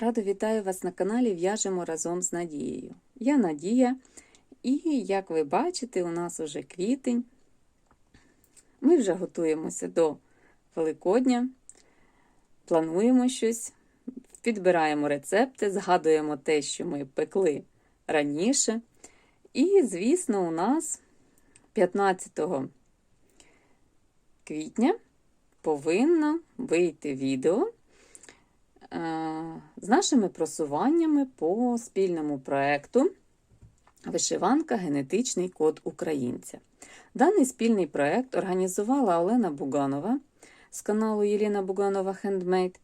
Радо вітаю вас на каналі В'яжемо разом з Надією. Я Надія, і, як ви бачите, у нас уже квітень. Ми вже готуємося до Великодня, плануємо щось, підбираємо рецепти, згадуємо те, що ми пекли раніше. І, звісно, у нас 15 квітня повинно вийти відео з нашими просуваннями по спільному проєкту Вишиванка Генетичний код українця. Даний спільний проєкт організувала Олена Буганова з каналу Єліна Буганова Хендмейд.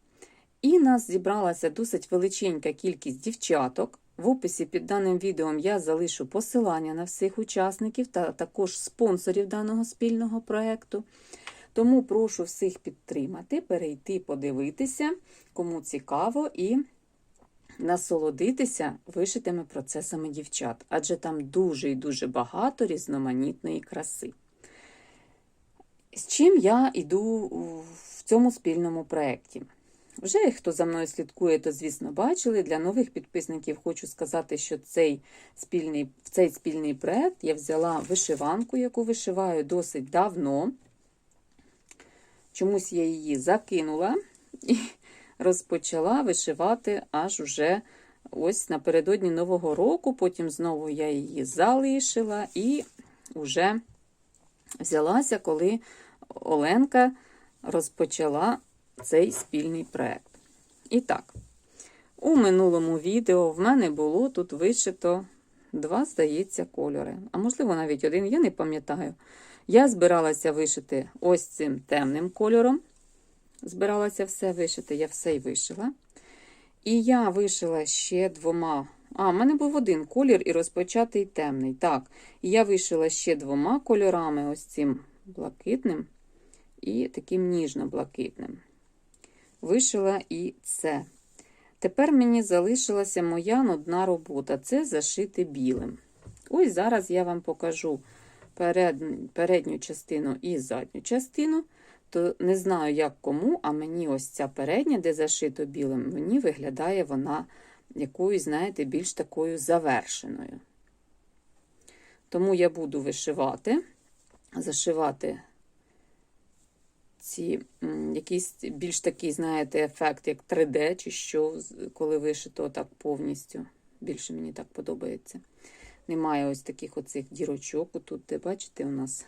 І нас зібралася досить величенька кількість дівчаток. В описі під даним відео я залишу посилання на всіх учасників та також спонсорів даного спільного проєкту. Тому прошу всіх підтримати, перейти, подивитися, кому цікаво, і насолодитися вишитими процесами дівчат, адже там дуже і дуже багато різноманітної краси. З чим я йду в цьому спільному проєкті? Вже хто за мною слідкує, то, звісно, бачили. Для нових підписників хочу сказати, що цей спільний, в цей спільний проєкт я взяла вишиванку, яку вишиваю досить давно. Чомусь я її закинула і розпочала вишивати аж уже ось напередодні Нового року. Потім знову я її залишила і вже взялася, коли Оленка розпочала цей спільний проєкт. І так, у минулому відео в мене було тут вишито два, здається, кольори. А можливо, навіть один, я не пам'ятаю. Я збиралася вишити ось цим темним кольором. Збиралася все вишити, я все й вишила. І я вишила ще двома. А, в мене був один колір і розпочатий темний. Так, і я вишила ще двома кольорами: ось цим блакитним і таким ніжно-блакитним. Вишила і це. Тепер мені залишилася моя нудна робота це зашити білим. Ось зараз я вам покажу передню частину і задню частину, то не знаю, як кому, а мені ось ця передня, де зашито білим, мені виглядає вона якоюсь, знаєте, більш такою завершеною. Тому я буду вишивати, зашивати ці якийсь більш такий, знаєте, ефект, як 3D, чи що, коли вишито так повністю. Більше мені так подобається. Немає ось таких оцих дірочок. Тут, де, бачите, у нас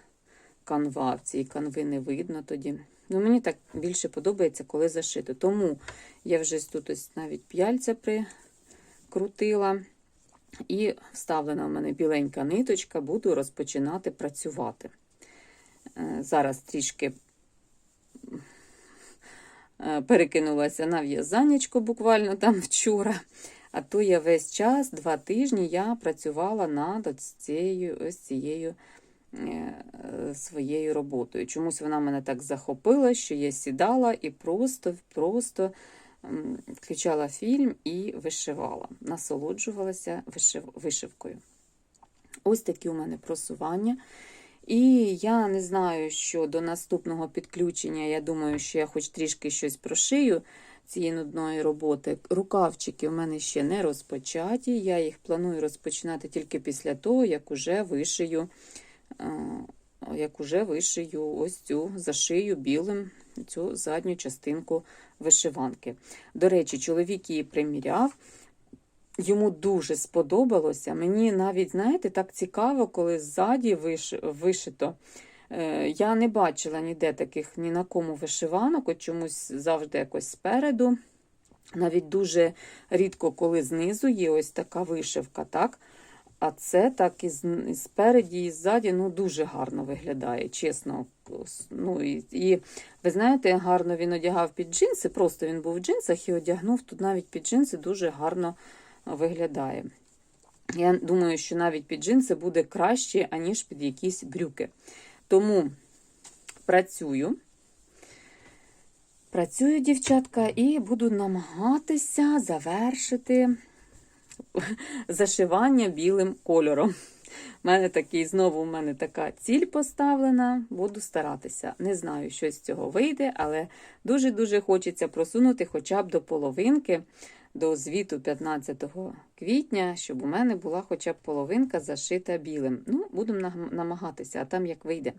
канва, в канви не видно тоді. Ну, Мені так більше подобається, коли зашито. Тому я вже тут ось навіть п'яльця прикрутила. І вставлена в мене біленька ниточка, буду розпочинати працювати. Е, зараз трішки е, перекинулася на в'язанечко буквально там вчора. А то я весь час, два тижні, я працювала над цією ось цією е, своєю роботою. Чомусь вона мене так захопила, що я сідала і просто-просто включала фільм і вишивала, насолоджувалася вишив... вишивкою. Ось такі у мене просування. І я не знаю, що до наступного підключення, я думаю, що я хоч трішки щось прошию цієї нудної роботи. Рукавчики в мене ще не розпочаті. Я їх планую розпочинати тільки після того, як уже вишию, як уже вишию ось цю зашию білим цю задню частинку вишиванки. До речі, чоловік її приміряв. Йому дуже сподобалося. Мені навіть, знаєте, так цікаво, коли ззаді виш... вишито. Е, я не бачила ніде таких ні на кому вишиванок, от чомусь завжди якось спереду. Навіть дуже рідко, коли знизу є ось така вишивка. так? А це так і спереді, і ззаді ну, дуже гарно виглядає, чесно. Ну, і, і ви знаєте, гарно він одягав під джинси, просто він був в джинсах і одягнув тут навіть під джинси дуже гарно виглядає. Я думаю, що навіть під джинси буде краще, аніж під якісь брюки. Тому працюю. Працюю, дівчатка, і буду намагатися завершити зашивання білим кольором. У мене такий, знову у мене така ціль поставлена, буду старатися. Не знаю, що з цього вийде, але дуже-дуже хочеться просунути хоча б до половинки до звіту 15 квітня, щоб у мене була хоча б половинка зашита білим. Ну, будемо намагатися, а там як вийде.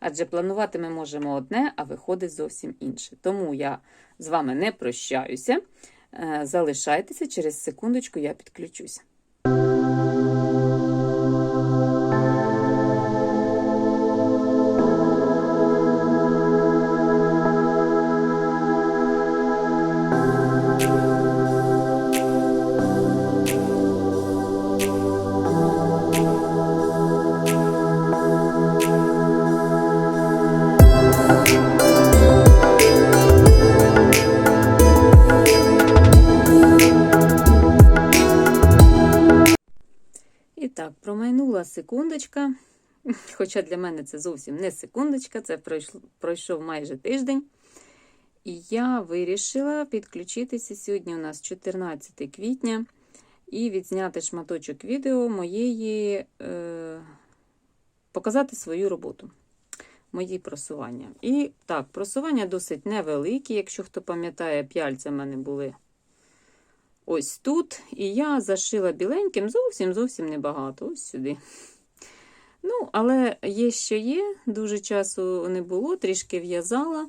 Адже планувати ми можемо одне, а виходить зовсім інше. Тому я з вами не прощаюся. Е, Залишайтеся, через секундочку я підключусь. Промайнула секундочка. Хоча для мене це зовсім не секундочка, це пройшов майже тиждень. І я вирішила підключитися сьогодні. У нас 14 квітня, і відзняти шматочок відео моєї, е, показати свою роботу, мої просування. І так, просування досить невеликі. Якщо хто пам'ятає, п'яльця в мене були ось тут. І я зашила біленьким зовсім зовсім небагато. Ось сюди. Ну, але є, що є, дуже часу не було, трішки в'язала.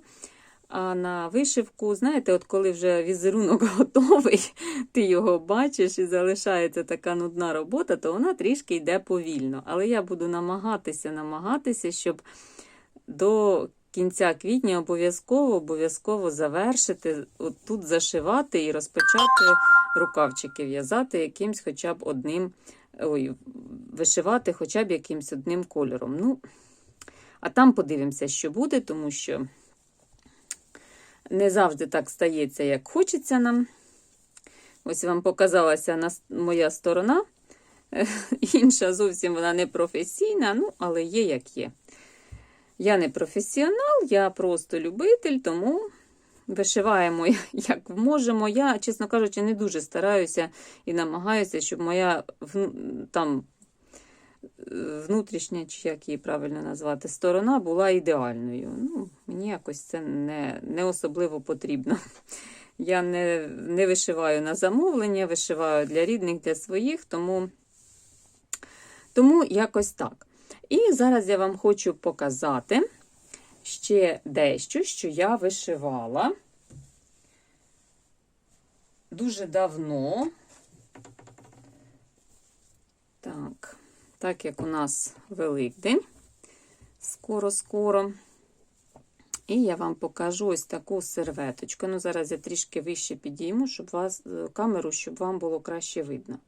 А на вишивку, знаєте, от коли вже візерунок готовий, ти його бачиш і залишається така нудна робота, то вона трішки йде повільно. Але я буду намагатися, намагатися, щоб до кінця квітня обов'язково обов'язково завершити, от тут зашивати і розпочати рукавчики в'язати якимсь хоча б одним, ой, вишивати хоча б якимсь одним кольором. Ну, а там подивимося, що буде, тому що не завжди так стається, як хочеться нам. Ось вам показалася моя сторона. Інша зовсім вона не професійна, ну, але є як є. Я не професіонал, я просто любитель, тому вишиваємо як можемо. Я, чесно кажучи, не дуже стараюся і намагаюся, щоб моя там внутрішня, чи як її правильно назвати, сторона була ідеальною. Ну, мені якось це не, не особливо потрібно. Я не, не вишиваю на замовлення, вишиваю для рідних, для своїх, тому, тому якось так. І зараз я вам хочу показати ще дещо, що я вишивала дуже давно. Так, так як у нас Великдень, скоро-скоро. І я вам покажу ось таку серветочку. Ну, зараз я трішки вище підійму, щоб вас, е, камеру, щоб вам було краще видно.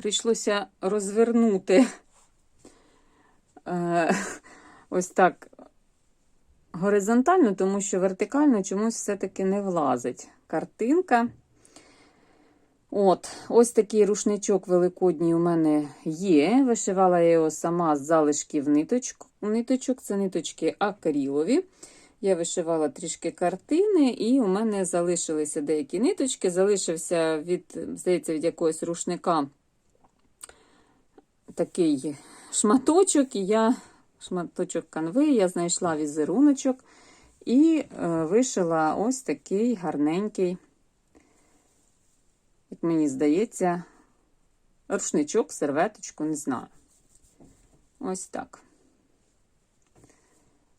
Прийшлося розвернути е, ось так горизонтально, тому що вертикально чомусь все-таки не влазить картинка. От, ось такий рушничок великодній у мене є. Вишивала я його сама з залишків ниточок. ниточок. Це ниточки акрилові. Я вишивала трішки картини, і у мене залишилися деякі ниточки. Залишився від, здається, від якогось рушника такий шматочок, і я шматочок канви, я знайшла візеруночок і е, вишила ось такий гарненький, як мені здається, рушничок, серветочку, не знаю. Ось так.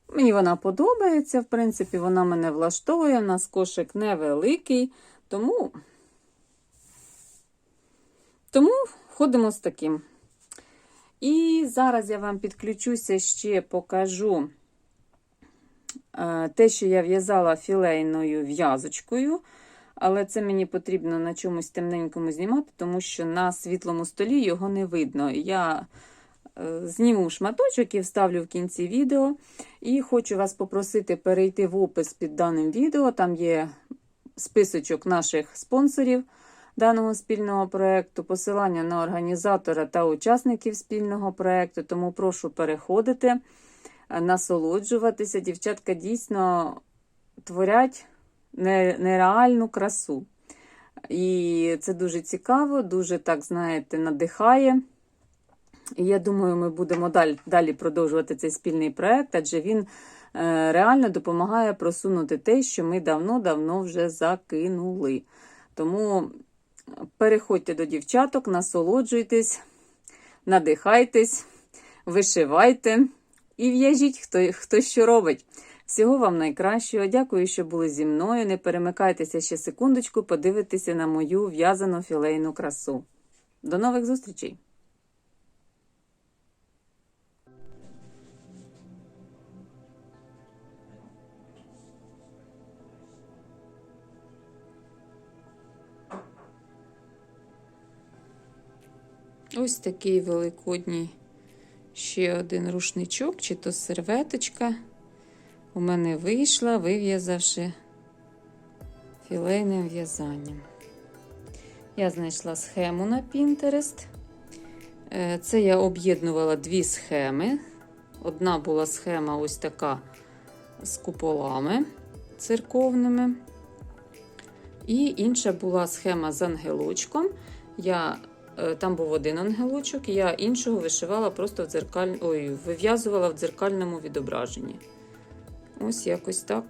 Мені вона подобається, в принципі, вона мене влаштовує, у нас кошик невеликий, тому, тому ходимо з таким. І зараз я вам підключуся ще покажу е, те, що я в'язала філейною в'язочкою. Але це мені потрібно на чомусь темненькому знімати, тому що на світлому столі його не видно. Я е, зніму шматочок і вставлю в кінці відео. І хочу вас попросити перейти в опис під даним відео. Там є списочок наших спонсорів даного спільного проєкту, посилання на організатора та учасників спільного проєкту. Тому прошу переходити, е, насолоджуватися. Дівчатка дійсно творять нереальну красу. І це дуже цікаво, дуже так, знаєте, надихає. І я думаю, ми будемо далі, далі продовжувати цей спільний проєкт, адже він е, реально допомагає просунути те, що ми давно-давно вже закинули. Тому переходьте до дівчаток, насолоджуйтесь, надихайтесь, вишивайте і в'яжіть, хто, хто що робить. Всього вам найкращого. Дякую, що були зі мною. Не перемикайтеся ще секундочку, подивитися на мою в'язану філейну красу. До нових зустрічей! Ось такий великодній ще один рушничок, чи то серветочка. У мене вийшла, вив'язавши філейним в'язанням. Я знайшла схему на Pinterest. Е, Це я об'єднувала дві схеми. Одна була схема ось така з куполами церковними. І інша була схема з ангелочком. Я, там був один ангелочок, я іншого вишивала просто в дзеркаль... Ой, вив'язувала в дзеркальному відображенні. Ось якось так.